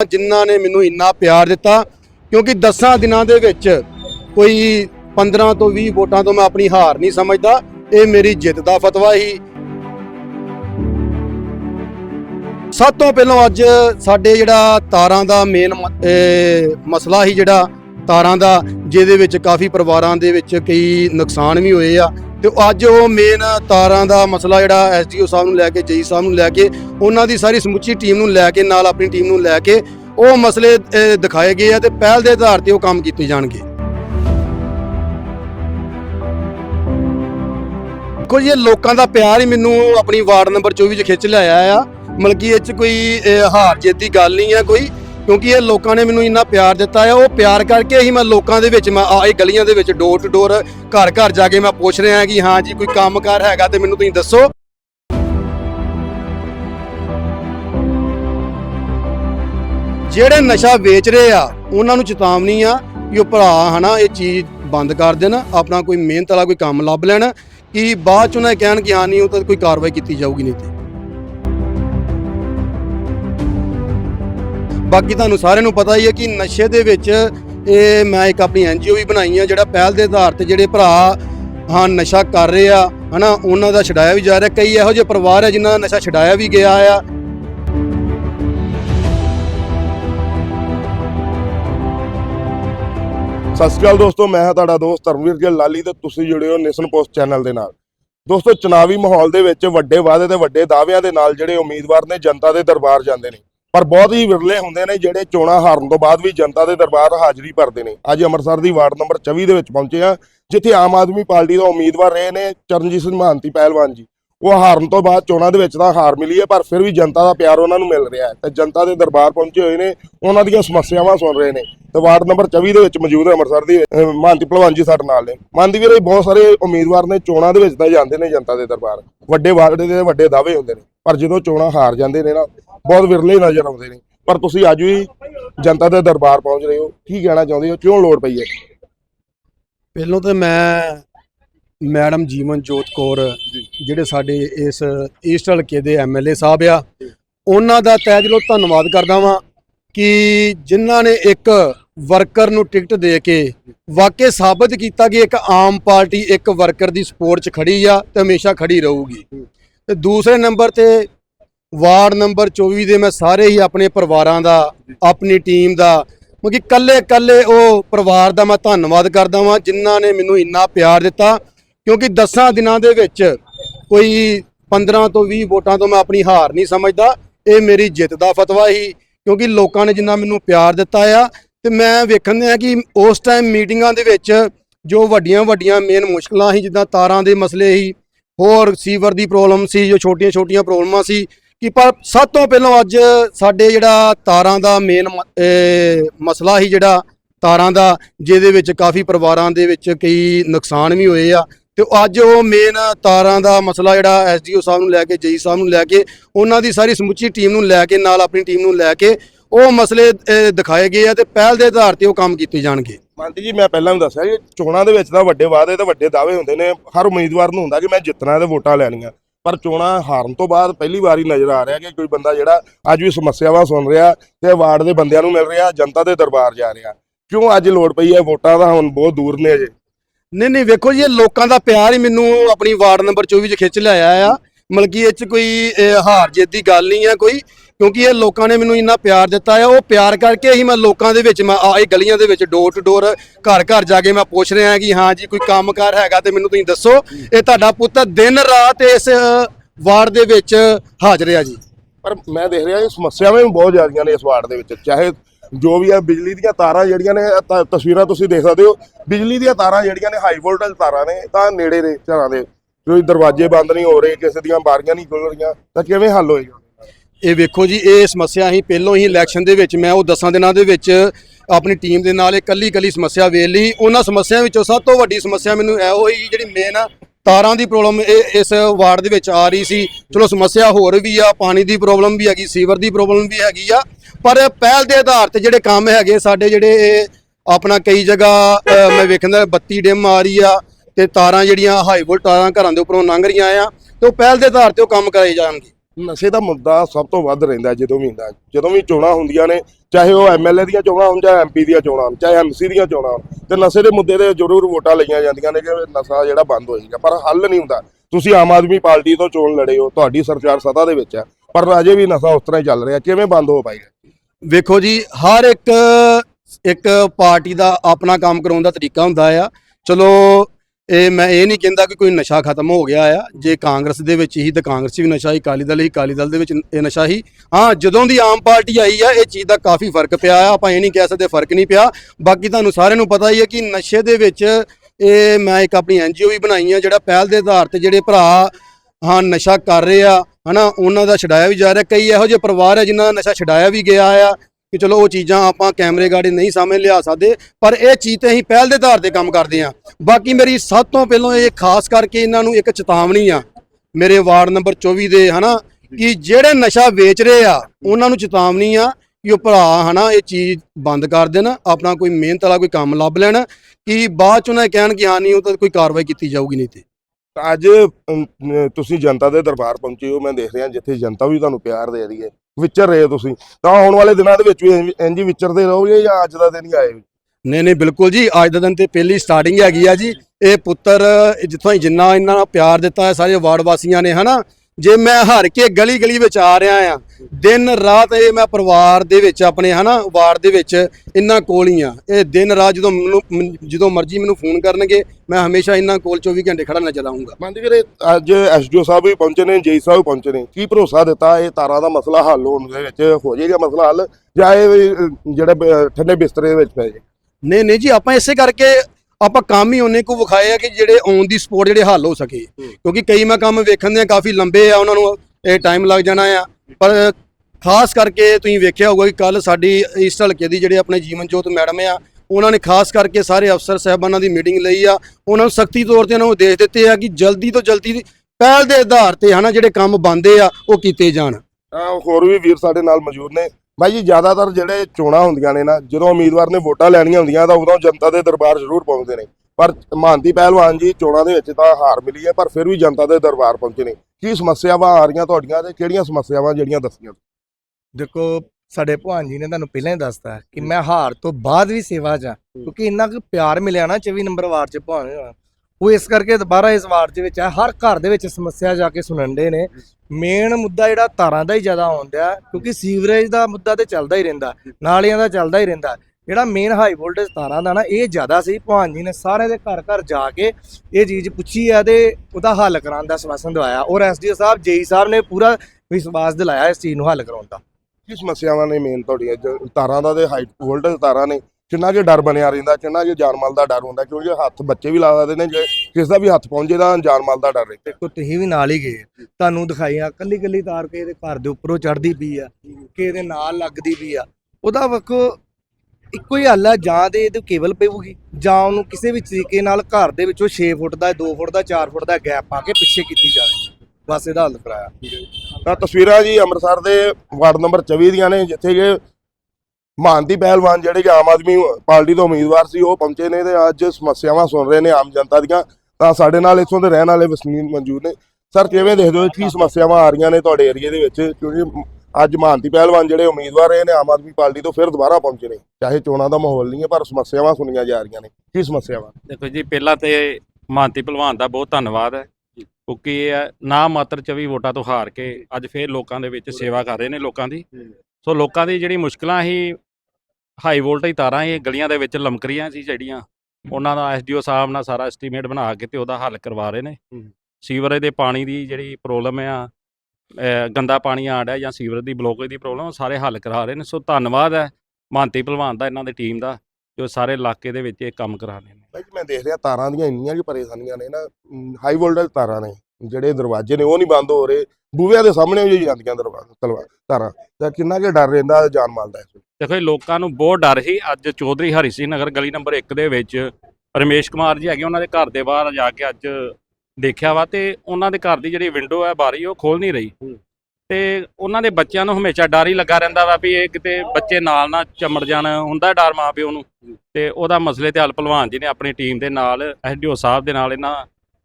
ਜਿਨ੍ਹਾਂ ਨੇ ਮੈਨੂੰ ਇੰਨਾ ਪਿਆਰ ਦਿੱਤਾ, ਕਿਉਂਕਿ 10 ਦਿਨਾਂ ਦੇ ਵਿੱਚ ਕੋਈ 15 ਤੋਂ 20 ਵੋਟਾਂ ਤੋਂ ਮੈਂ ਆਪਣੀ ਹਾਰ ਨਹੀਂ ਸਮਝਦਾ, ਇਹ ਮੇਰੀ ਜਿੱਤ ਦਾ ਫਤਵਾ ਹੀ। ਸਭ ਤੋਂ ਪਹਿਲਾਂ ਅੱਜ ਸਾਡੇ ਜਿਹੜਾ ਤਾਰਾਂ ਦਾ ਮੇਨ ਮਸਲਾ ਹੀ ਜਿਹੜਾ ਤਾਰਾਂ ਦਾ, ਜਿਹਦੇ ਵਿੱਚ ਕਾਫੀ ਪਰਿਵਾਰਾਂ ਦੇ ਵਿੱਚ ਕਈ ਨੁਕਸਾਨ ਵੀ ਹੋਏ ਆ ਤੇ ਅੱਜ ਉਹ ਮੇਨ ਤਾਰਾਂ ਦਾ ਮਸਲਾ ਜਿਹੜਾ ਐਸਡੀਓ ਸਾਹਿਬ ਨੂੰ ਲੈ ਕੇ, ਜਈ ਸਾਹਿਬ ਨੂੰ ਲੈ ਕੇ, ਉਹਨਾਂ ਦੀ ਸਾਰੀ ਸਮੁੱਚੀ ਟੀਮ ਨੂੰ ਲੈ ਕੇ, ਨਾਲ ਆਪਣੀ ਟੀਮ ਨੂੰ ਲੈ ਕੇ ਉਹ ਮਸਲੇ ਦਿਖਾਏ ਗਏ ਆ ਤੇ ਪਹਿਲ ਦੇ ਆਧਾਰ ਤੇ ਉਹ ਕੰਮ ਕੀਤੇ ਜਾਣਗੇ। ਦੇਖੋ ਜੀ, ਇਹ ਲੋਕਾਂ ਦਾ ਪਿਆਰ ਹੀ ਮੈਨੂੰ ਆਪਣੀ ਵਾਰਡ ਨੰਬਰ 24 'ਚ ਖਿੱਚ ਲਿਆਇਆ ਆ। ਮਤਲਬ ਕਿ ਇਹ 'ਚ ਕੋਈ ਹਾਰ ਜਿੱਤ ਦੀ ਗੱਲ ਨਹੀਂ ਆ ਕੋਈ। ਕਿਉਂਕਿ ਇਹ ਲੋਕਾਂ ਨੇ ਮੈਨੂੰ ਇੰਨਾ ਪਿਆਰ ਦਿੱਤਾ ਆ, ਉਹ ਪਿਆਰ ਕਰਕੇ ਹੀ ਮੈਂ ਲੋਕਾਂ ਦੇ ਵਿੱਚ, ਮੈਂ ਆ, ਇਹ ਗਲੀਆਂ ਦੇ ਵਿੱਚ ਡੋਰ ਟੂ ਡੋਰ ਘਰ ਘਰ ਜਾ ਕੇ ਮੈਂ ਪੁੱਛ ਰਿਹਾ ਕਿ ਹਾਂ ਜੀ, ਕੋਈ ਕੰਮਕਾਰ ਹੈਗਾ ਤੇ ਮੈਨੂੰ ਤੁਸੀਂ ਦੱਸੋ। ਜਿਹੜੇ ਨਸ਼ਾ ਵੇਚ ਰਹੇ ਆ, ਉਹਨਾਂ ਨੂੰ ਚੇਤਾਵਨੀ ਆ ਕਿ ਉਹ ਭਰਾ ਹਨਾ, ਇਹ ਚੀਜ਼ ਬੰਦ ਕਰ ਦੇਣ, ਆਪਣਾ ਕੋਈ ਮਿਹਨਤ ਵਾਲਾ ਕੋਈ ਕੰਮ ਲੱਭ ਲੈਣ, ਕਿ ਬਾਅਦ ਚ ਉਹਨਾਂ ਕਹਿਣ ਕਿ ਹਾਂ, ਨਹੀਂ, ਉਹ ਤਾਂ ਕੋਈ ਕਾਰਵਾਈ ਕੀਤੀ ਜਾਊਗੀ ਨਹੀਂ ਤੇ। ਬਾਕੀ ਤੁਹਾਨੂੰ ਸਾਰਿਆਂ ਨੂੰ ਪਤਾ ਹੀ ਹੈ ਕਿ ਨਸ਼ੇ ਦੇ ਵਿੱਚ ਇਹ ਮੈਂ ਇੱਕ ਆਪਣੀ ਐਨਜੀਓ ਵੀ ਬਣਾਈ ਆ, ਜਿਹੜਾ ਪਹਿਲ ਦੇ ਆਧਾਰ ਤੇ ਜਿਹੜੇ ਭਰਾ ਹਾਂ ਨਸ਼ਾ ਕਰ ਰਹੇ ਆ, ਹਨਾ, ਉਹਨਾਂ ਦਾ ਛਡਾਇਆ ਵੀ ਜਾ ਰਿਹਾ। ਕਈ ਇਹੋ ਜਿਹੇ ਪਰਿਵਾਰ ਆ ਜਿਨ੍ਹਾਂ ਦਾ ਨਸ਼ਾ ਛਡਾਇਆ ਵੀ ਗਿਆ ਆ। ਸਤਿ ਸ਼੍ਰੀ ਅਕਾਲ ਦੋਸਤੋ, ਮੈਂ ਹਾਂ ਤੁਹਾਡਾ ਦੋਸਤ ਧਰਮਵੀਰ ਗਿੱਲ ਲਾਲੀ ਤੇ ਤੁਸੀਂ ਜੁੜੇ ਹੋ ਨੇਸ਼ਨ ਪੋਸਟ ਚੈਨਲ ਦੇ ਨਾਲ। ਦੋਸਤੋ, ਚੁਣਾਵੀ ਮਾਹੌਲ ਦੇ ਵਿੱਚ ਵੱਡੇ ਵਾਅਦੇ ਤੇ ਵੱਡੇ ਦਾਅਵਿਆਂ ਦੇ ਨਾਲ ਜਿਹੜੇ ਉਮੀਦਵਾਰ ਨੇ ਜਨਤਾ ਦੇ ਦਰਬਾਰ ਜਾਂਦੇ ਨੇ। ਪਰ ਬਹੁਤ ਹੀ ਵਿਰਲੇ ਹੁੰਦੇ ਨੇ ਜਿਹੜੇ ਚੋਣਾਂ ਹਾਰਨ ਤੋਂ ਬਾਅਦ ਵੀ ਜਨਤਾ ਦੇ ਦਰਬਾਰ ਹਾਜ਼ਰੀ ਭਰਦੇ ਨੇ। ਅੱਜ ਅੰਮ੍ਰਿਤਸਰ ਦੀ ਵਾਰਡ ਨੰਬਰ 24 ਦੇ ਵਿੱਚ ਪਹੁੰਚੇ ਆ ਜਿੱਥੇ ਆਮ ਆਦਮੀ ਪਾਰਟੀ ਦਾ ਉਮੀਦਵਾਰ ਰਹੇ ਨੇ ਚਰਨਜੀਤ ਸਿੰਘ ਮਹਾਂਤੀ ਪਹਿਲਵਾਨ ਜੀ। ਉਹ ਹਾਰਨ ਤੋਂ ਬਾਅਦ ਚੋਣਾਂ ਦੇ ਵਿੱਚ ਤਾਂ ਹਾਰ ਮਿਲੀ ਹੈ ਪਰ ਫਿਰ ਵੀ ਜਨਤਾ ਦਾ ਪਿਆਰ ਉਹਨਾਂ ਨੂੰ ਮਿਲ ਰਿਹਾ ਹੈ ਤੇ ਜਨਤਾ ਦੇ ਦਰਬਾਰ ਪਹੁੰਚੇ ਹੋਏ ਨੇ ਉਹਨਾਂ ਦੀਆਂ ਸਮੱਸਿਆਵਾਂ ਸੁਣ ਰਹੇ ਨੇ। ਤੇ ਵਾਰਡ ਨੰਬਰ 24 ਦੇ ਵਿੱਚ ਮੌਜੂਦ ਅੰਮ੍ਰਿਤਸਰ ਦੀ ਅਹ, ਮਹਾਂਤੀ ਪਹਿਲਵਾਨ ਜੀ ਸਾਡੇ ਨਾਲ ਨੇ। ਮਹਾਂਤੀ ਵੀਰੇ ਬਹੁਤ ਸਾਰੇ ਉਮੀਦਵਾਰ ਨੇ ਚੋਣਾਂ ਦੇ ਵਿੱਚ ਤਾਂ ਜਾਂਦੇ ਨੇ ਜਨਤਾ ਦੇ ਦਰਬਾਰ। ਵੱਡੇ ਵਾਰਡ ਦੇ ਵੱਡੇ ਦਾਅਵੇ ਹੁੰਦੇ ਨੇ ਪਰ ਜਦੋਂ ਚੋਣਾਂ ਹਾਰ ਜਾਂਦੇ ਨੇ ਨਾ ਬਹੁਤ ਵਿਰਲੇ ਨਜ਼ਰ ਆਉਂਦੇ ਨੇ। ਪਰ ਤੁਸੀਂ ਅੱਜ ਵੀ ਜਨਤਾ ਦੇ ਦਰਬਾਰ ਪਹੁੰਚ ਰਹੇ ਹੋ। ਕੀ ਕਹਿਣਾ ਚਾਹੁੰਦੇ ਹੋ? ਕਿਉਂ ਲੋੜ ਪਈ ਹੈ? ਪਹਿਲੋਂ ਤੇ ਮੈਂ ਮੈਡਮ ਜੀਵਨ ਜੋਤ ਕੌਰ ਜਿਹੜੇ ਸਾਡੇ ਇਸ ਈਸਟ ਹਲਕੇ ਦੇ ਐਮਐਲਏ ਸਾਹਿਬ ਆ ਉਹਨਾਂ ਦਾ ਤਹਿ ਦਿਲੋਂ ਧੰਨਵਾਦ ਕਰਦਾ ਵਾਂ ਕਿ ਜਿਨ੍ਹਾਂ ਨੇ ਇੱਕ ਵਰਕਰ ਨੂੰ ਟਿਕਟ ਦੇ ਕੇ ਵਾਕਿਆ ਸਾਬਤ ਕੀਤਾ ਕਿ ਇੱਕ ਆਮ ਪਾਰਟੀ ਇੱਕ ਵਰਕਰ ਦੀ ਸਪੋਰਟ 'ਚ ਖੜੀ ਆ ਤੇ ਹਮੇਸ਼ਾ ਖੜੀ ਰਹੂਗੀ। ਤੇ ਦੂਸਰੇ ਨੰਬਰ ਤੇ ਵਾਰਡ ਨੰਬਰ 24 ਦੇ ਮੈਂ ਸਾਰੇ ਹੀ ਆਪਣੇ ਪਰਿਵਾਰਾਂ ਦਾ, ਆਪਣੀ ਟੀਮ ਦਾ ਕਿਉਂਕਿ ਕੱਲੇ ਕੱਲੇ ਉਹ ਪਰਿਵਾਰ ਦਾ ਮੈਂ ਧੰਨਵਾਦ ਕਰਦਾ ਵਾਂ, ਜਿਨ੍ਹਾਂ ਨੇ ਮੈਨੂੰ ਇੰਨਾ ਪਿਆਰ ਦਿੱਤਾ। ਕਿਉਂਕਿ 10 ਦਿਨਾਂ ਦੇ ਵਿੱਚ ਕੋਈ 15 ਤੋਂ 20 ਵੋਟਾਂ ਤੋਂ ਮੈਂ ਆਪਣੀ ਹਾਰ ਨਹੀਂ ਸਮਝਦਾ। ਇਹ ਮੇਰੀ ਜਿੱਤ ਦਾ ਫਤਵਾ ਹੀ, ਕਿਉਂਕਿ ਲੋਕਾਂ ਨੇ ਜਿੰਨਾ ਮੈਨੂੰ ਪਿਆਰ ਦਿੱਤਾ ਆ। ਤੇ ਮੈਂ ਵੇਖਣ ਆ ਕਿ ਉਸ ਟਾਈਮ ਮੀਟਿੰਗਾਂ ਦੇ ਵਿੱਚ ਜੋ ਵੱਡੀਆਂ ਵੱਡੀਆਂ ਮੇਨ ਮੁਸ਼ਕਲਾਂ ਸੀ, ਜਿੱਦਾਂ ਤਾਰਾਂ ਦੇ ਮਸਲੇ ਸੀ, ਹੋਰ ਸੀਵਰ ਦੀ ਪ੍ਰੋਬਲਮ ਸੀ, ਜੋ ਛੋਟੀਆਂ ਛੋਟੀਆਂ ਪ੍ਰੋਬਲਮਾਂ ਸੀ ਕਿ ਪਰ ਸਭ ਤੋਂ ਪਹਿਲਾਂ ਅੱਜ ਸਾਡੇ ਜਿਹੜਾ ਤਾਰਾਂ ਦਾ ਮੇਨ ਮਸਲਾ ਹੀ ਜਿਹੜਾ ਤਾਰਾਂ ਦਾ, ਜਿਹਦੇ ਵਿੱਚ ਕਾਫੀ ਪਰਿਵਾਰਾਂ ਦੇ ਵਿੱਚ ਕਈ ਨੁਕਸਾਨ ਵੀ ਹੋਏ ਆ, ਤੇ ਅੱਜ ਉਹ ਮੇਨ ਤਾਰਾਂ ਦਾ ਮਸਲਾ ਜਿਹੜਾ ਐਸਡੀਓ ਸਾਹਿਬ ਨੂੰ ਲੈ ਕੇ, ਜਈ ਸਾਹਿਬ ਨੂੰ ਲੈ ਕੇ, ਉਹਨਾਂ ਦੀ ਸਾਰੀ ਸਮੁੱਚੀ ਟੀਮ ਨੂੰ ਲੈ ਕੇ, ਨਾਲ ਆਪਣੀ ਟੀਮ ਨੂੰ ਲੈ ਕੇ ਉਹ ਮਸਲੇ ਦਿਖਾਏ ਗਏ ਆ ਤੇ ਪਹਿਲ ਦੇ ਆਧਾਰ ਤੇ ਉਹ ਕੰਮ ਕੀਤੇ ਜਾਣਗੇ। ਮਾਂਟੀ ਜੀ, ਮੈਂ ਪਹਿਲਾਂ ਵੀ ਦੱਸਿਆ ਕਿ ਚੋਣਾਂ ਦੇ ਵਿੱਚ ਤਾਂ ਵੱਡੇ ਵਾਅਦੇ ਤੇ ਵੱਡੇ ਦਾਅਵੇ ਹੁੰਦੇ ਨੇ, ਹਰ ਉਮੀਦਵਾਰ ਨੂੰ ਹੁੰਦਾ ਕਿ ਮੈਂ ਜਿੱਤਣਾ ਤੇ ਵੋਟਾਂ ਲੈਣੀਆਂ। ਪਰ ਚੋਣਾਂ ਹਾਰਨ ਤੋਂ ਬਾਅਦ ਪਹਿਲੀ ਵਾਰੀ ਨਜ਼ਰ ਆ ਰਿਹਾ ਕਿ ਕੋਈ ਬੰਦਾ ਜਿਹੜਾ ਅੱਜ ਵੀ ਸਮੱਸਿਆਵਾਂ ਸੁਣ ਰਿਹਾ ਤੇ ਵਾਰਡ ਦੇ ਬੰਦਿਆਂ ਨੂੰ ਮਿਲ ਰਿਹਾ, ਜਨਤਾ ਦੇ ਦਰਬਾਰ ਜਾ ਰਿਹਾ। ਕਿਉਂ ਅੱਜ ਲੋੜ ਪਈ ਹੈ ਵੋਟਾਂ ਦਾ? ਹੁਣ ਬਹੁਤ ਦੂਰ ਨੇ ਅਜੇ। ਨਹੀਂ ਨਹੀਂ, ਵੇਖੋ ਜੀ, ਇਹ ਲੋਕਾਂ ਦਾ ਪਿਆਰ ਹੀ ਮੈਨੂੰ ਆਪਣੀ ਵਾਰਡ ਨੰਬਰ 24 'ਚ ਖਿੱਚ ਲਿਆਇਆ ਆ। ਮਤਲਬ ਕਿ ਇਹ 'ਚ ਕੋਈ ਹਾਰ ਜਿੱਤ ਦੀ ਗੱਲ ਨਹੀਂ ਆ ਕੋਈ। ਕਿਉਂਕਿ ਇਹ ਲੋਕਾਂ ਨੇ ਮੈਨੂੰ ਇੰਨਾ ਪਿਆਰ ਦਿੱਤਾ ਹੈ ਉਹ ਪਿਆਰ ਕਰਕੇ ਹੀ ਮੈਂ ਲੋਕਾਂ ਦੇ ਵਿੱਚ, ਮੈਂ ਆਏ ਗਲੀਆਂ ਦੇ ਵਿੱਚ ਡੋਰ ਟੂ ਡੋਰ ਘਰ ਘਰ ਜਾ ਕੇ ਮੈਂ ਪੁੱਛ ਰਿਹਾ ਕਿ ਹਾਂ ਜੀ ਕੋਈ ਕੰਮਕਾਰ ਹੈਗਾ ਤੇ ਮੈਨੂੰ ਤੁਸੀਂ ਦੱਸੋ, ਇਹ ਤੁਹਾਡਾ ਪੁੱਤ ਦਿਨ ਰਾਤ ਇਸ ਵਾਰਡ ਦੇ ਵਿੱਚ ਹਾਜ਼ਰ ਆ ਜੀ। ਪਰ ਮੈਂ ਦੇਖ ਰਿਹਾ ਕਿ ਸਮੱਸਿਆਵਾਂ ਵੀ ਬਹੁਤ ਜ਼ਿਆਦੀਆਂ ਨੇ ਇਸ ਵਾਰਡ ਦੇ ਵਿੱਚ, ਚਾਹੇ ਜੋ ਵੀ ਹੈ ਬਿਜਲੀ ਦੀਆਂ ਤਾਰਾਂ ਜਿਹੜੀਆਂ ਨੇ ਤਸਵੀਰਾਂ ਤੁਸੀਂ ਦੇਖ ਸਕਦੇ ਹੋ, ਬਿਜਲੀ ਦੀਆਂ ਤਾਰਾਂ ਜਿਹੜੀਆਂ ਨੇ ਹਾਈ ਵੋਲਟੇਜ ਤਾਰਾਂ ਨੇ ਤਾਂ ਨੇੜੇ ਨੇ ਘਰਾਂ ਦੇ, ਕੋਈ ਦਰਵਾਜ਼ੇ ਬੰਦ ਨਹੀਂ ਹੋ ਰਹੇ, ਕਿਸੇ ਦੀਆਂ ਬਾਰੀਆਂ ਨਹੀਂ ਖੁੱਲ ਰਹੀਆਂ, ਤਾਂ ਕਿਵੇਂ ਹੱਲ ਹੋਏਗਾ? ਇਹ ਵੇਖੋ ਜੀ, ਇਹ ਸਮੱਸਿਆ ਹੀ ਪਹਿਲੋਂ ਹੀ ਇਲੈਕਸ਼ਨ ਦੇ ਵਿੱਚ, ਮੈਂ ਉਹ 10 ਦਿਨਾਂ ਦੇ ਵਿੱਚ ਆਪਣੀ ਟੀਮ ਦੇ ਨਾਲ ਇਹ ਕੱਲੀ ਕੱਲੀ ਸਮੱਸਿਆ ਵੇਖ ਲਈ। ਉਹਨਾਂ ਸਮੱਸਿਆਵਾਂ ਵਿੱਚੋਂ ਸਭ ਤੋਂ ਵੱਡੀ ਸਮੱਸਿਆ ਮੈਨੂੰ ਇਹ ਹੋਈ ਜਿਹੜੀ ਮੇਨ ਤਾਰਾਂ ਦੀ ਪ੍ਰੋਬਲਮ ਇਹ ਇਸ ਵਾਰਡ ਦੇ ਵਿੱਚ ਆ ਰਹੀ ਸੀ। ਚਲੋ ਸਮੱਸਿਆ ਹੋਰ ਵੀ ਆ, ਪਾਣੀ ਦੀ ਪ੍ਰੋਬਲਮ ਵੀ ਹੈਗੀ, ਸੀਵਰ ਦੀ ਪ੍ਰੋਬਲਮ ਵੀ ਹੈਗੀ ਆ, ਪਰ ਪਹਿਲ ਦੇ ਆਧਾਰ ਤੇ ਜਿਹੜੇ ਕੰਮ ਹੈਗੇ ਸਾਡੇ ਜਿਹੜੇ ਇਹ ਆਪਣਾ ਕਈ ਜਗ੍ਹਾ ਮੈਂ ਵੇਖਦਾ ਬੱਤੀ ਡਿਮ ਆ ਰਹੀ ਆ ਤੇ ਤਾਰਾਂ ਜਿਹੜੀਆਂ ਹਾਈ ਵੋਲਟ ਤਾਰਾਂ ਘਰਾਂ ਦੇ ਉੱਪਰੋਂ ਲੰਘ ਰਹੀਆਂ ਆ, ਤੇ ਉਹ ਪਹਿਲ ਦੇ ਆਧਾਰ ਤੇ ਉਹ ਕੰਮ ਕਰਾਏ ਜਾਣਗੇ। ਨਸ਼ੇ ਦਾ ਮੁੱਦਾ ਸਭ ਤੋਂ ਵੱਧ ਰਹਿੰਦਾ ਜਦੋਂ ਵੀ ਹੁੰਦਾ ਜਦੋਂ ਵੀ ਚੋਣਾਂ ਹੁੰਦੀਆਂ ਨੇ, ਚਾਹੇ ਉਹ ਐਮਐਲਏ ਦੀਆਂ ਚੋਣਾਂ ਹੋਣ ਚਾਹੇ ਐਮਪੀ ਦੀਆਂ ਚੋਣਾਂ ਹੋਣ, ਚਾਹੇ ਐਮਸੀ ਦੀਆਂ ਚੋਣਾਂ ਹੋਣ, ਤੇ ਨਸ਼ੇ ਦੇ ਮੁੱਦੇ ਤੇ ਜ਼ਰੂਰ ਵੋਟਾਂ ਲਈਆਂ ਜਾਂਦੀਆਂ ਨੇ ਕਿ ਨਸ਼ਾ ਜਿਹੜਾ ਬੰਦ ਹੋ ਜਾਏਗਾ। ਪਰ ਹੱਲ ਨਹੀਂ ਹੁੰਦਾ। ਤੁਸੀਂ ਆਮ ਆਦਮੀ ਪਾਰਟੀ ਤੋਂ ਚੋਣ ਲੜੇ ਹੋ, ਤੁਹਾਡੀ ਸਰਕਾਰ ਸੱਤਾ ਦੇ ਵਿੱਚ ਹੈ, ਪਰ ਅਜੇ ਵੀ ਨਸ਼ਾ ਉਸ ਤਰ੍ਹਾਂ ਹੀ ਚੱਲ ਰਿਹਾ। ਕਿਵੇਂ ਬੰਦ ਹੋ ਪਾਏਗਾ? ਵੇਖੋ ਜੀ, ਹਰ ਇੱਕ ਇੱਕ ਪਾਰਟੀ ਦਾ ਆਪਣਾ ਕੰਮ ਕਰਾਉਣ ਦਾ ਤਰੀਕਾ ਹੁੰਦਾ ਆ। ਚਲੋ ਇਹ ਮੈਂ ਇਹ ਨਹੀਂ ਕਹਿੰਦਾ ਕਿ ਕੋਈ ਨਸ਼ਾ ਖਤਮ ਹੋ ਗਿਆ ਆ। ਜੇ ਕਾਂਗਰਸ ਦੇ ਵਿੱਚ ਹੀ ਤਾਂ ਕਾਂਗਰਸ 'ਚ ਵੀ ਨਸ਼ਾ ਹੀ, ਅਕਾਲੀ ਦਲ ਹੀ, ਅਕਾਲੀ ਦਲ ਦੇ ਵਿੱਚ ਇਹ ਨਸ਼ਾ ਹੀ। ਹਾਂ, ਜਦੋਂ ਦੀ ਆਮ ਪਾਰਟੀ ਆਈ ਆ, ਇਹ ਚੀਜ਼ ਦਾ ਕਾਫੀ ਫ਼ਰਕ ਪਿਆ ਆ। ਆਪਾਂ ਇਹ ਨਹੀਂ ਕਹਿ ਸਕਦੇ ਫ਼ਰਕ ਨਹੀਂ ਪਿਆ। ਬਾਕੀ ਤੁਹਾਨੂੰ ਸਾਰਿਆਂ ਨੂੰ ਪਤਾ ਹੀ ਹੈ ਕਿ ਨਸ਼ੇ ਦੇ ਵਿੱਚ ਇਹ ਮੈਂ ਇੱਕ ਆਪਣੀ ਐਨਜੀਓ ਵੀ ਬਣਾਈ ਆ, ਜਿਹੜਾ ਪਹਿਲ ਦੇ ਆਧਾਰ ਤੇ ਜਿਹੜੇ ਭਰਾ ਹਾਂ, ਨਸ਼ਾ ਕਰ ਰਹੇ ਆ, ਹਨਾ, ਉਹਨਾਂ ਦਾ ਛਡਾਇਆ ਵੀ ਜਾ ਰਿਹਾ। ਕਈ ਇਹੋ ਜਿਹੇ ਪਰਿਵਾਰ ਆ ਜਿਨ੍ਹਾਂ ਦਾ ਨਸ਼ਾ ਛਡਾਇਆ ਵੀ ਗਿਆ ਆ। ਕਿ ਚਲੋ ਉਹ ਚੀਜ਼ਾਂ ਆਪਾਂ ਕੈਮਰੇ ਗਾੜੀ ਨਹੀਂ ਸਾਹਮਣੇ ਲਿਆ ਸਕਦੇ, ਪਰ ਇਹ ਚੀਜ਼ ਤੇ ਅਸੀਂ ਪਹਿਲ ਦੇ ਆਧਾਰ ਤੇ ਕੰਮ ਕਰਦੇ ਆ ਬਾਕੀ ਮੇਰੀ ਸਭ ਤੋਂ ਪਹਿਲਾਂ ਇਹ ਖਾਸ ਕਰਕੇ ਇਹਨਾਂ ਨੂੰ ਇੱਕ ਚੇਤਾਵਨੀ ਆ, ਮੇਰੇ ਵਾਰਡ ਨੰਬਰ 24 ਦੇ, ਹਨਾ, ਕਿ ਜਿਹੜੇ ਨਸ਼ਾ ਵੇਚ ਰਹੇ ਆ, ਉਹਨਾਂ ਨੂੰ ਚੇਤਾਵਨੀ ਆ ਕਿ ਉਹ ਭਰਾ, ਹਨਾ, ਇਹ ਚੀਜ਼ ਬੰਦ ਕਰ ਦੇਣ, ਆਪਣਾ ਕੋਈ ਮਿਹਨਤ ਵਾਲਾ ਕੋਈ ਕੰਮ ਲੱਭ ਲੈਣ, ਕਿ ਬਾਅਦ ਚ ਉਹਨਾਂ ਕਹਿਣ ਕਿ ਹਾਂ, ਨਹੀਂ, ਉਹ ਤਾਂ ਕੋਈ ਕਾਰਵਾਈ ਕੀਤੀ ਜਾਊਗੀ ਨਹੀਂ ਤੇ। ਅੱਜ ਤੁਸੀਂ ਜਨਤਾ ਦੇ ਦਰਬਾਰ ਪਹੁੰਚੇ ਹੋ, ਮੈਂ ਦੇਖ ਰਿਹਾ ਜਿੱਥੇ ਜਨਤਾ ਵੀ ਤੁਹਾਨੂੰ ਪਿਆਰ ਦੇ ਰਹੀ ਹੈ। ਵਿਚਰ ਰਹੇ ਹੋ ਤੁਸੀਂ। ਤਾਂ ਆਉਣ ਵਾਲੇ ਦਿਨਾਂ ਦੇ ਵਿੱਚ ਵੀ ਇੰਝ- ਵਿਚਰਦੇ ਰਹੋਗੇ ਜਾਂ ਅੱਜ ਦਾ ਦਿਨ ਹੀ ਆਏ। ਨਹੀਂ ਨਹੀਂ, ਬਿਲਕੁਲ ਜੀ। ਅੱਜ ਦਾ ਦਿਨ ਤੇ ਪਹਿਲੀ ਸਟਾਰਟਿੰਗ ਹੈਗੀ ਆ ਜੀ। ਇਹ ਪੁੱਤਰ, ਜਿੱਥੋਂ ਹੀ ਜਿੰਨਾ ਇਹਨਾਂ ਨੂੰ ਪਿਆਰ ਦਿੱਤਾ ਹੈ, ਸਾਰੇ ਵਾਰਡ ਵਾਸੀਆਂ ਨੇ, ਹਨਾ? ਜੇ ਮੈਂ ਹਰ ਕੇ ਗਲੀ ਗਲੀ ਵਿੱਚ ਆ ਰਿਹਾ ਆ ਦਿਨ ਰਾਤ ਇਹ ਮੈਂ ਪਰਿਵਾਰ ਦੇ ਵਿੱਚ ਆਪਣੇ ਹਨਾ ਵਾਰਡ ਦੇ ਵਿੱਚ ਇਹਨਾਂ ਕੋਲ ਹੀ ਆ। ਇਹ ਦਿਨ ਰਾਤ ਜਦੋਂ ਮੈਨੂੰ ਜਦੋਂ ਮਰਜ਼ੀ ਮੈਨੂੰ ਫੋਨ ਕਰਨਗੇ ਮੈਂ ਹਮੇਸ਼ਾ ਇਹਨਾਂ ਕੋਲ 24 ਘੰਟੇ ਖੜਾ ਨਜ਼ਰ ਆਉਂਗਾ ਮੰਨ ਵੀਰੇ ਅੱਜ ਐਸਡੀਓ ਸਾਹਿਬ ਵੀ ਪਹੁੰਚੇ ਨੇ ਜੇਈ ਸਾਹਿਬ ਵੀ ਪਹੁੰਚੇ ਨੇ। ਕੀ ਭਰੋਸਾ ਦਿੱਤਾ ਇਹ ਤਾਰਾਂ ਦਾ ਮਸਲਾ ਹੱਲ ਹੋਣ ਦੇ ਵਿੱਚ? ਹੋ ਜਾਏਗਾ ਮਸਲਾ ਹੱਲ ਜਾਂ ਇਹ ਜਿਹੜੇ ਠੰਡੇ ਬਿਸਤਰੇ ਦੇ ਵਿੱਚ ਪੈ ਜਾਏ? ਨਹੀਂ ਨਹੀਂ ਜੀ ਆਪਾਂ ਇਸੇ ਕਰਕੇ ਆਪਾਂ ਕੰਮ ਹੀ ਉਹਨੇ ਕੋ ਵਿਖਾਏ ਆ ਕਿ ਜਿਹੜੇ ਔਨ ਦੀ ਸਪੋਰਟ ਜਿਹੜੇ ਹੱਲ ਹੋ ਸਕੇ। ਕਿਉਂਕਿ ਕਈ ਮੈਂ ਕੰਮ ਵੇਖਣ ਦੇ ਆ ਕਾਫੀ ਲੰਬੇ ਆ ਉਹਨਾਂ ਨੂੰ ਇਹ ਟਾਈਮ ਲੱਗ ਜਾਣਾ ਆ। ਪਰ ਖਾਸ ਕਰਕੇ ਤੁਸੀਂ ਵੇਖਿਆ ਹੋਊਗਾ ਕਿ ਕੱਲ ਸਾਡੀ ਈਸਟ ਹਲਕੇ ਦੀ ਜਿਹੜੇ ਆਪਣੇ ਜੀਵਨ ਜੋਤ ਮੈਡਮ ਆ ਉਹਨਾਂ ਨੇ ਖਾਸ ਕਰਕੇ ਸਾਰੇ ਅਫਸਰ ਸਾਹਿਬਾਨਾਂ ਦੀ ਮੀਟਿੰਗ ਲਈ ਆ। ਉਹਨਾਂ ਨੂੰ ਸਖਤੀ ਤੌਰ ਤੇ ਉਹਨਾਂ ਨੂੰ ਦੇਖ ਦਿੱਤੇ ਆ ਕਿ ਜਲਦੀ ਤੋਂ ਜਲਦੀ ਪਹਿਲ ਦੇ ਆਧਾਰ ਤੇ ਹਨਾ ਜਿਹੜੇ ਕੰਮ ਬੰਦੇ ਆ ਉਹ ਕੀਤੇ ਜਾਣ। ਹੋਰ ਵੀ ਵੀਰ ਸਾਡੇ ਨਾਲ ਮੌਜੂਦ ਨੇ। ਬਾਈ ਜੀ ਜ਼ਿਆਦਾਤਰ ਜਿਹੜੇ ਚੋਣਾਂ ਹੁੰਦੀਆਂ ਨੇ ਨਾ ਜਦੋਂ ਉਮੀਦਵਾਰ ਨੇ ਵੋਟਾਂ ਲੈਣੀਆਂ ਹੁੰਦੀਆਂ ਤਾਂ ਉਦੋਂ ਜਨਤਾ ਦੇ ਦਰਬਾਰ ਜ਼ਰੂਰ ਪਹੁੰਚਦੇ ਨੇ। ਪਰ ਮਹਾਂਤੀ ਪਹਿਲਵਾਨ ਜੀ ਚੋਣਾਂ ਦੇ ਵਿੱਚ ਤਾਂ ਹਾਰ ਮਿਲੀ ਹੈ ਪਰ ਫਿਰ ਵੀ ਜਨਤਾ ਦੇ ਦਰਬਾਰ ਪਹੁੰਚੇ ਨੇ। ਕੀ ਸਮੱਸਿਆਵਾਂ ਆ ਰਹੀਆਂ ਤੁਹਾਡੀਆਂ ਤੇ ਕਿਹੜੀਆਂ ਸਮੱਸਿਆਵਾਂ ਜਿਹੜੀਆਂ ਦੱਸੀਆਂ? ਦੇਖੋ ਸਾਡੇ ਭਗਵਾਨ ਜੀ ਨੇ ਤੁਹਾਨੂੰ ਪਹਿਲਾਂ ਹੀ ਦੱਸਤਾ ਕਿ ਮੈਂ ਹਾਰ ਤੋਂ ਬਾਅਦ ਵੀ ਸੇਵਾ 'ਚ ਕਿਉਂਕਿ ਇੰਨਾ ਕੁ ਪਿਆਰ ਮਿਲਿਆ ਨਾ 24 ਨੰਬਰ ਵਾਰਡ 'ਚ ਭਗਵਾਨ ਜੀ ਉਹ ਇਸ ਕਰਕੇ ਦੁਬਾਰਾ ਇਸ ਵਾਰਡ ਦੇ ਵਿੱਚ ਹੈ। ਹਰ ਘਰ ਦੇ ਵਿੱਚ ਸਮੱਸਿਆ ਜਾ ਕੇ ਸੁਣਨ ਦੇ ਨੇ। ਮੇਨ ਮੁੱਦਾ ਜਿਹੜਾ ਤਾਰਾਂ ਦਾ ਹੀ ਜ਼ਿਆਦਾ ਆਉਂਦਾ ਕਿਉਂਕਿ ਸੀਵਰੇਜ ਦਾ ਮੁੱਦਾ ਤੇ ਚੱਲਦਾ ਹੀ ਰਹਿੰਦਾ, ਨਾਲੀਆਂ ਦਾ ਚੱਲਦਾ ਹੀ ਰਹਿੰਦਾ। ਜਿਹੜਾ ਮੇਨ ਹਾਈ ਵੋਲਟੇਜ ਤਾਰਾਂ ਦਾ ਨਾ, ਇਹ ਜ਼ਿਆਦਾ ਸੀ। ਭਗਵਾਨ ਜੀ ਨੇ ਸਾਰਿਆਂ ਦੇ ਘਰ ਘਰ ਜਾ ਕੇ ਇਹ ਚੀਜ਼ ਪੁੱਛੀ ਹੈ ਤੇ ਉਹਦਾ ਹੱਲ ਕਰਾਉਣ ਦਾ ਸਵਾਸਨ ਦਵਾਇਆ। ਔਰ ਐਸਡੀਓ ਸਾਹਿਬ, ਜੇਈ ਸਾਹਿਬ ਨੇ ਪੂਰਾ ਵਿਸ਼ਵਾਸ ਦਿਲਾਇਆ ਇਸ ਚੀਜ਼ ਨੂੰ ਹੱਲ ਕਰਾਉਣ ਦਾ। ਕੀ ਸਮੱਸਿਆਵਾਂ ਨੇ ਮੇਨ ਤੁਹਾਡੀਆਂ? ਤਾਰਾਂ ਦਾ ਤੇ ਹਾਈ ਵੋਲਟੇਜ ਤਾਰਾਂ ਨੇ। ਕਿੰਨਾ ਕੁ ਡਰ ਬਣਿਆ ਰਹਿੰਦਾ ਜਾਨ ਮਾਲ ਦਾ ਡਰ ਹੁੰਦਾ ਕਿਉਂਕਿ ਹੱਥ ਬੱਚੇ ਵੀ ਲਾ ਸਕਦੇ ਨੇ ਜੇ ਕਿਸ ਦਾ ਵੀ ਹੱਥ ਪਹੁੰਚੇ ਤਾਂ ਜਾਨ ਮਾਲ ਦਾ ਡਰ ਰਹਿੰਦਾ। ਦੇਖੋ ਤੁਸੀਂ ਵੀ ਨਾਲ ਹੀ ਗਏ। ਤੁਹਾਨੂੰ ਦਿਖਾਈਆਂ ਕੱਲੀ ਕੱਲੀ ਤਾਰ ਕੇ ਇਹਦੇ ਘਰ ਦੇ ਉੱਪਰੋਂ ਚੜਦੀ ਪਈ ਆ ਕਿ ਇਹਦੇ ਨਾਲ ਲੱਗਦੀ ਪਈ ਆ। ਉਹਦਾ ਵੇਖੋ ਇੱਕੋ ਹੀ ਹੱਲ ਆ ਜਾਂ ਤੇ ਇਹਦੇ ਕੇਬਲ ਪਊਗੀ ਜਾਂ ਉਹਨੂੰ ਕਿਸੇ ਵੀ ਤਰੀਕੇ ਨਾਲ ਘਰ ਦੇ ਵਿੱਚੋਂ 6 ਫੁੱਟ ਦਾ 2 ਫੁੱਟ ਦਾ 4 ਫੁੱਟ ਦਾ ਗੈਪ ਪਾ ਕੇ ਪਿੱਛੇ ਕੀਤੀ ਜਾਵੇ। ਬਸ ਇਹਦਾ ਹੱਲ ਕਰਾਇਆ। ਤਾਂ ਤਸਵੀਰਾਂ ਜੀ ਅੰਮ੍ਰਿਤਸਰ ਦੇ ਵਾਰਡ ਨੰਬਰ 24 ਦੀਆਂ ਨੇ ਜਿੱਥੇ ਕਿ ਮਹਾਂਤੀ ਪਹਿਲਵਾਨ ਜਿਹੜੇ ਕਿ ਆਮ ਆਦਮੀ ਪਾਰਟੀ ਤੋਂ ਉਮੀਦਵਾਰ ਸੀ ਉਹ ਪਹੁੰਚੇ ਨੇ ਤੇ ਅੱਜ ਸਮੱਸਿਆਵਾਂ ਸੁਣ ਰਹੇ ਨੇ ਆਮ ਜਨਤਾ ਦੀਆਂ। ਤਾਂ ਸਾਡੇ ਨਾਲ ਇੱਥੋਂ ਦੇ ਰਹਿਣ ਵਾਲੇ ਵਸਨੀਕ ਮੌਜੂਦ ਨੇ। ਸਰ ਕਿਵੇਂ ਦੇਖਦੇ ਹੋ ਕੀ ਸਮੱਸਿਆਵਾਂ ਆ ਰਹੀਆਂ ਨੇ ਤੁਹਾਡੇ ਏਰੀਆ ਦੇ ਵਿੱਚ? ਕਿਉਂਕਿ ਅੱਜ ਮਹਾਂਤੀ ਪਹਿਲਵਾਨ ਜਿਹੜੇ ਉਮੀਦਵਾਰ ਰਹੇ ਨੇ ਆਮ ਆਦਮੀ ਪਾਰਟੀ ਤੋਂ ਫਿਰ ਦੁਬਾਰਾ ਪਹੁੰਚੇ ਨੇ। ਚਾਹੇ ਚੋਣਾਂ ਦਾ ਮਾਹੌਲ ਨਹੀਂ ਹੈ ਪਰ ਸਮੱਸਿਆਵਾਂ ਸੁਣੀਆਂ ਜਾ ਰਹੀਆਂ ਨੇ। ਕੀ ਸਮੱਸਿਆਵਾਂ? ਦੇਖੋ ਜੀ ਪਹਿਲਾਂ ਤੇ ਮਾਨਤੀ ਭਲਵਾਨ ਦਾ ਬਹੁਤ ਧੰਨਵਾਦ ਹੈ। ਕਿਉਂਕਿ ਇਹ ਹੈ, ਨਾ ਮਾਤਰ 24 ਵੋਟਾਂ ਤੋਂ ਹਾਰ ਕੇ ਅੱਜ ਫੇਰ ਲੋਕਾਂ ਦੇ ਵਿੱਚ ਸੇਵਾ ਕਰ ਰਹੇ ਨੇ ਲੋਕਾਂ ਦੀ। ਸੋ ਲੋਕਾਂ ਦੀ ਜਿਹੜੀ ਮੁਸ਼ਕਲਾਂ ਸੀ ਹਾਈ ਵੋਲਟੇਜ ਤਾਰਾਂ ਇਹ ਗਲੀਆਂ ਦੇ ਵਿੱਚ ਲਮਕ ਰਹੀਆਂ ਸੀ ਜਿਹੜੀਆਂ ਉਹਨਾਂ ਦਾ ਐਸਡੀਓ ਸਾਹਿਬ ਨਾਲ ਸਾਰਾ ਐਸਟੀਮੇਟ ਬਣਾ ਕੇ ਤੇ ਉਹਦਾ ਹੱਲ ਕਰਵਾ ਰਹੇ ਨੇ। ਸੀਵਰੇਜ ਦੇ ਪਾਣੀ ਦੀ ਜਿਹੜੀ ਪ੍ਰੋਬਲਮ ਆ ਗੰਦਾ ਪਾਣੀ ਆ ਰਿਹਾ ਜਾਂ ਸੀਵਰੇਜ ਦੀ ਬਲੋਕੇਜ ਦੀ ਪ੍ਰੋਬਲਮ ਉਹ ਸਾਰੇ ਹੱਲ ਕਰਾ ਰਹੇ ਨੇ। ਸੋ ਧੰਨਵਾਦ ਹੈ ਮਾਨਤੀ ਭਲਵਾਨ ਦਾ ਇਹਨਾਂ ਦੀ ਟੀਮ ਦਾ ਜੋ ਸਾਰੇ ਇਲਾਕੇ ਦੇ ਵਿੱਚ ਇਹ ਕੰਮ ਕਰਾ ਰਹੇ ਨੇ। ਭਾਈ ਜੀ ਮੈਂ ਦੇਖ ਰਿਹਾ ਤਾਰਾਂ ਦੀਆਂ ਇੰਨੀਆਂ ਕਿ ਪਰੇਸ਼ਾਨੀਆਂ ਨੇ ਨਾ ਹਾਈ ਵੋਲਟੇਜ ਤਾਰਾਂ ਨੇ। ਜਿਹੜੇ ਦਰਵਾਜ਼ੇ ਨੇ ਉਹ ਨਹੀਂ ਬੰਦ ਹੋ ਰਹੇ ਬੂਹਿਆਂ ਦੇ ਸਾਹਮਣੇ ਵੀ ਜਾਂਦੀਆਂ ਦਰਵਾਜ਼ੇ ਤਲਵਾ ਤਾਰਾਂ ਤਾਂ ਕਿੰਨਾ ਕੁ ਡਰ ਰਹਿੰਦਾ ਜਾਨ ਮਾਲ ਦਾ? ਦੇਖੋ ਇਹ ਲੋਕਾਂ ਨੂੰ ਬਹੁਤ ਡਰ ਸੀ। ਅੱਜ ਚੌਧਰੀ ਹਰੀ ਸਿੰਘ ਨਗਰ ਗਲੀ ਨੰਬਰ 1 ਦੇ ਵਿੱਚ ਰਮੇਸ਼ ਕੁਮਾਰ ਜੀ ਹੈਗੇ ਉਹਨਾਂ ਦੇ ਘਰ ਦੇ ਬਾਹਰ ਜਾ ਕੇ ਅੱਜ ਦੇਖਿਆ ਵਾ ਤੇ ਉਹਨਾਂ ਦੇ ਘਰ ਦੀ ਜਿਹੜੀ ਵਿੰਡੋ ਹੈ ਬਾਰੀ ਉਹ ਖੋਲ ਨਹੀਂ ਰਹੀ। ਤੇ ਉਹਨਾਂ ਦੇ ਬੱਚਿਆਂ ਨੂੰ ਹਮੇਸ਼ਾ ਡਰ ਹੀ ਲੱਗਾ ਰਹਿੰਦਾ ਵਾ ਵੀ ਇਹ ਕਿਤੇ ਬੱਚੇ ਨਾਲ ਨਾ ਚਮੜ ਜਾਣ ਹੁੰਦਾ ਡਰ ਮਾਂ ਪਿਓ ਨੂੰ। ਤੇ ਉਹਦਾ ਮਸਲੇ ਤੇ ਹੱਲ ਭਲਵਾਨ ਜੀ ਨੇ ਆਪਣੀ ਟੀਮ ਦੇ ਨਾਲ ਐਸਡੀਓ ਸਾਹਿਬ ਦੇ ਨਾਲ ਇਹਨਾਂ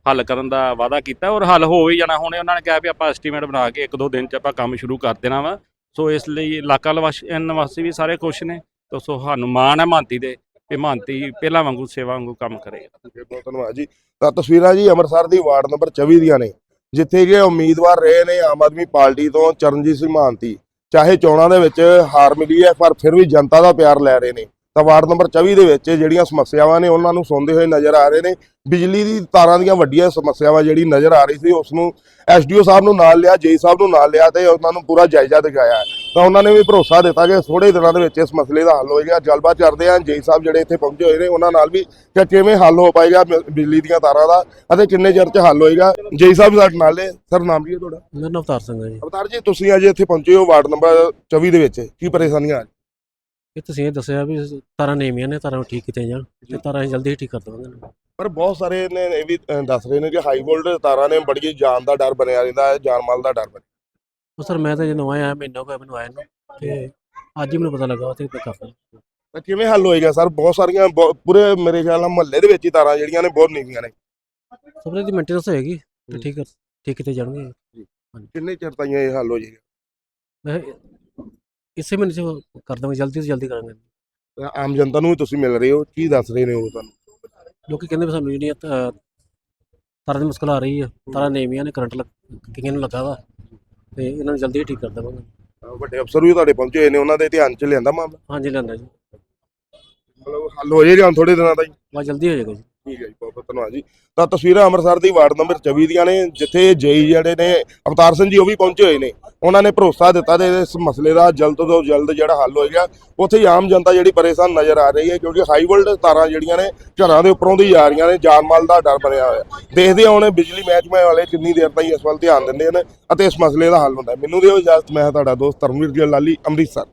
ਹੱਲ ਕਰਨ ਦਾ ਵਾਅਦਾ ਕੀਤਾ ਔਰ ਹੱਲ ਹੋ ਵੀ ਜਾਣਾ। ਹੁਣ ਉਹਨਾਂ ਨੇ ਕਿਹਾ ਵੀ ਆਪਾਂ ਐਸਟੀਮੇਟ ਬਣਾ ਕੇ ਇੱਕ ਦੋ ਦਿਨ ਚ ਆਪਾਂ ਕੰਮ ਸ਼ੁਰੂ ਕਰ ਦੇਣਾ ਵਾ। ਸੋ ਇਸ ਲਈ ਇਲਾਕਾ ਨਿਵਾਸੀ ਵੀ ਸਾਰੇ ਖੁਸ਼ ਨੇ। ਤੋ ਸੋ ਸਾਨੂੰ ਮਾਣ ਹੈ ਮਾਨਤੀ ਦੇ ਕਿ ਮਾਨਤੀ ਪਹਿਲਾਂ ਵਾਂਗੂ, ਸੇਵਾ ਵਾਂਗੂ ਕੰਮ ਕਰੇਗਾ ਬਹੁਤ ਧੰਨਵਾਦ ਜੀ। ਤਾਂ ਤਸਵੀਰਾਂ ਜੀ ਅੰਮ੍ਰਿਤਸਰ ਦੀ ਵਾਰਡ ਨੰਬਰ 24 ਦੀਆਂ ਨੇ, ਜਿੱਥੇ ਕਿ ਉਮੀਦਵਾਰ ਰਹੇ ਨੇ ਆਮ ਆਦਮੀ ਪਾਰਟੀ ਤੋਂ ਚਰਨਜੀਤ ਸਿੰਘ ਮਹਾਂਤੀ ਚਾਹੇ ਚੋਣਾਂ ਦੇ ਵਿੱਚ ਹਾਰ ਮਿਲੀ ਹੈ, ਪਰ ਫਿਰ ਵੀ ਜਨਤਾ ਦਾ ਪਿਆਰ ਲੈ ਰਹੇ ਨੇ। ਤਾਂ ਵਾਰਡ ਨੰਬਰ 24 ਦੇ ਵਿੱਚ ਜਿਹੜੀਆਂ ਸਮੱਸਿਆਵਾਂ ਨੇ ਉਹਨਾਂ ਨੂੰ ਸੁਣਦੇ ਹੋਏ ਨਜ਼ਰ ਆ ਰਹੇ ਨੇ। ਬਿਜਲੀ ਦੀ ਤਾਰਾਂ ਦੀਆਂ ਵੱਡੀਆਂ ਸਮੱਸਿਆਵਾਂ ਜਿਹੜੀ ਨਜ਼ਰ ਆ ਰਹੀ ਸੀ ਉਸ ਨੂੰ ਐਸਡੀਓ ਸਾਹਿਬ ਨੂੰ ਨਾਲ ਲਿਆ ਜੇਈ ਸਾਹਿਬ ਨੂੰ ਨਾਲ ਲਿਆ ਤੇ ਉਹਨਾਂ ਨੂੰ ਪੂਰਾ ਜਾਇਜ਼ਾ ਦਿਖਾਇਆ। ਹੈ। ਤਾਂ ਉਹਨਾਂ ਨੇ ਵੀ ਭਰੋਸਾ ਦਿੱਤਾ ਕਿ ਥੋੜੇ ਦਿਨਾਂ ਦੇ ਵਿੱਚ ਇਸ ਮਸਲੇ ਦਾ ਹੱਲ ਹੋਏਗਾ। ਗੱਲਬਾਤ ਕਰਦੇ ਹਾਂ ਜੇਈ ਸਾਹਿਬ ਜਿਹੜੇ ਇੱਥੇ ਪਹੁੰਚੇ ਹੋਏ ਨੇ ਉਹਨਾਂ ਨਾਲ ਵੀ ਕਿ ਕਿਵੇਂ ਹੱਲ ਹੋ ਪਾਏਗਾ ਬਿਜਲੀ ਦੀਆਂ ਤਾਰਾਂ ਦਾ ਅਤੇ ਕਿੰਨੇ ਚਿਰ 'ਚ ਹੱਲ ਹੋਏਗਾ। ਜੇਈ ਸਾਹਿਬ ਸਾਡੇ ਨਾਲ ਨੇ। ਸਰ ਨਾਮ ਕੀ ਹੈ ਤੁਹਾਡਾ? ਮੇਰਾ ਨਾਮ ਅਵਤਾਰ ਸਿੰਘ ਹੈ ਜੀ। ਅਵਤਾਰ ਜੀ ਤੁਸੀਂ ਅੱਜ ਇੱਥੇ ਪਹੁੰਚੇ ਹੋ ਵਾਰਡ ਨੰਬਰ 24 ਦੇ ਵਿੱਚ। ਕੀ ਪਰੇਸ਼ਾਨੀਆਂ ਆ ਇਹ ਤੁਸੀਂ ਇਹ ਦੱਸਿਆ ਵੀ ਤਾਰਾਂ ਨੇਮੀਆਂ ਨੇ ਤਾਰਾਂ ਠੀਕ ਕੀਤੀਆਂ ਜਾਣ ਤੇ ਤਾਰਾਂ ਅਸੀਂ ਜਲਦੀ ਹੀ ਠੀਕ ਕਰ ਦੇਵਾਂਗੇ। ਪਰ ਬਹੁਤ ਸਾਰੇ ਨੇ ਇਹ ਵੀ ਅ, ਦੱਸ ਰਹੇ ਨੇ ਕਿ ਹਾਈ ਵੋਲਟੇਜ ਤਾਰਾਂ ਨੇ ਬੜੀ ਜਾਨ ਦਾ ਡਰ ਬਣਿਆ ਰਹਿੰਦਾ ਹੈ ਜਾਨ ਮਾਲ ਦਾ ਡਰ ਬਣਿਆ। ਉਹ ਸਰ ਮੈਂ ਤਾਂ ਜਦੋਂ ਆਇਆ ਮਹੀਨਾ ਗਿਆ ਮੈਨੂੰ ਆਇਆ ਨੂੰ ਤੇ ਅੱਜ ਹੀ ਮੈਨੂੰ ਪਤਾ ਲੱਗਾ ਤੇ ਕਰਦਾ ਤਾਂ ਕਿਵੇਂ ਹੱਲ ਹੋਏਗਾ ਸਰ? ਬਹੁਤ ਸਾਰੀਆਂ ਬਹੁ- ਪੂਰੇ ਮੇਰੇ ਖਿਆਲ ਨਾਲ ਮਹੱਲੇ ਦੇ ਵਿੱਚ ਹੀ ਤਾਰਾਂ ਜਿਹੜੀਆਂ ਨੇ ਬਹੁਤ ਨੀਵੀਆਂ ਨੇ। ਸਭ ਦੀ ਮੇਨਟੇਨੈਂਸ ਹੋਏਗੀ ਤੇ ਠੀਕ ਠੀਕ ਕੀਤੇ ਜਾਣਗੇ। ਕਿੰਨੇ ਚਿਰ ਤਾਈਂ ਇਹ ਹੱਲ ਹੋ ਜਾਏਗਾ? ਮੈਂ ਇਸੇ ਮਹੀਨੇ ਚ ਕਰ ਦਾਂਗੇ ਜਲਦੀ ਤੋਂ ਜਲਦੀ ਕਰਾਂਗੇ। ਤਾਂ ਆਮ ਜਨਤਾ ਨੂੰ ਵੀ ਤੁਸੀਂ ਮਿਲ ਰਹੇ ਹੋ ਕੀ ਦੱਸ ਰਹੇ ਨੇ ਉਹ ਤੁਹਾਨੂੰ? ਲੋਕੀ ਕਹਿੰਦੇ ਵੀ ਸਾਨੂੰ ਜਿਹੜੀਆਂ ਤਾ- ਤਾਰਾਂ ਦੀ ਮੁਸ਼ਕਲ ਆ ਰਹੀ ਹੈ ਤਾਰਾਂ ਨੇਮੀਆਂ ਨੇ ਕਰੰਟ ਕਈਆਂ ਨੂੰ ਲੱਗਾ ਵਾ ਤੇ ਇਹਨਾਂ ਨੂੰ ਜਲਦੀ ਹੀ ਠੀਕ ਕਰ ਦੇਵਾਂਗੇ। ਵੱਡੇ ਅਫਸਰ ਵੀ ਤੁਹਾਡੇ ਪਹੁੰਚੇ ਹੋਏ ਨੇ ਉਹਨਾਂ ਦੇ ਧਿਆਨ 'ਚ ਲਿਆਂਦਾ ਮਾਮਲਾ? ਹਾਂਜੀ ਲੈਂਦਾ ਜੀ। ਮਤਲਬ ਹੱਲ ਹੋ ਜਾਏਗਾ ਥੋੜੇ ਦਿਨਾਂ ਦਾ ਹੀ ਬਸ ਜਲਦੀ ਹੋ ਜਾਏਗਾ ਜੀ। ਠੀਕ ਹੈ ਜੀ ਬਹੁਤ ਬਹੁਤ ਧੰਨਵਾਦ ਜੀ। ਤਾਂ ਤਸਵੀਰਾਂ ਅੰਮ੍ਰਿਤਸਰ ਦੀ ਵਾਰਡ ਨੰਬਰ 24 ਦੀਆਂ ਨੇ ਜਿੱਥੇ ਜੇਈ ਜਿਹੜੇ ਨੇ ਅਵਤਾਰ ਸਿੰਘ ਜੀ ਉਹ ਵੀ ਪਹੁੰਚੇ ਹੋਏ ਨੇ। ਉਹਨਾਂ ਨੇ ਭਰੋਸਾ ਦਿੱਤਾ ਤੇ ਇਸ ਮਸਲੇ ਦਾ ਜਲਦ ਤੋਂ ਜਲਦ ਜਿਹੜਾ ਹੱਲ ਹੋਏਗਾ, ਉੱਥੇ ਹੀ ਆਮ ਜਨਤਾ ਜਿਹੜੀ ਪਰੇਸ਼ਾਨ ਨਜ਼ਰ ਆ ਰਹੀ ਹੈ, ਕਿਉਂਕਿ ਹਾਈ ਵੋਲਟੇਜ ਤਾਰਾਂ ਜਿਹੜੀਆਂ ਨੇ ਘਰਾਂ ਦੇ ਉੱਪਰੋਂ ਦੀ ਜਾ ਰਹੀਆਂ ਨੇ, ਜਾਨ ਮਾਲ ਦਾ ਡਰ ਬਣਿਆ ਹੋਇਆ। ਦੇਖਦੇ ਹਾਂ ਹੁਣ ਬਿਜਲੀ ਮਹਿਕਮੇ ਵਾਲੇ ਕਿੰਨੀ ਦੇਰ ਤਾਈਂ ਇਸ ਵੱਲ ਧਿਆਨ ਦਿੰਦੇ ਨੇ ਅਤੇ ਇਸ ਮਸਲੇ ਦਾ ਹੱਲ ਹੁੰਦਾ ਮੈਨੂੰ ਦਿਓ ਇਜਾਜ਼ਤ, ਮੈਂ ਤੁਹਾਡਾ ਦੋਸਤ ਧਰਮਵੀਰ ਜੀ ਲਾਲੀ, ਅੰਮ੍ਰਿਤਸਰ।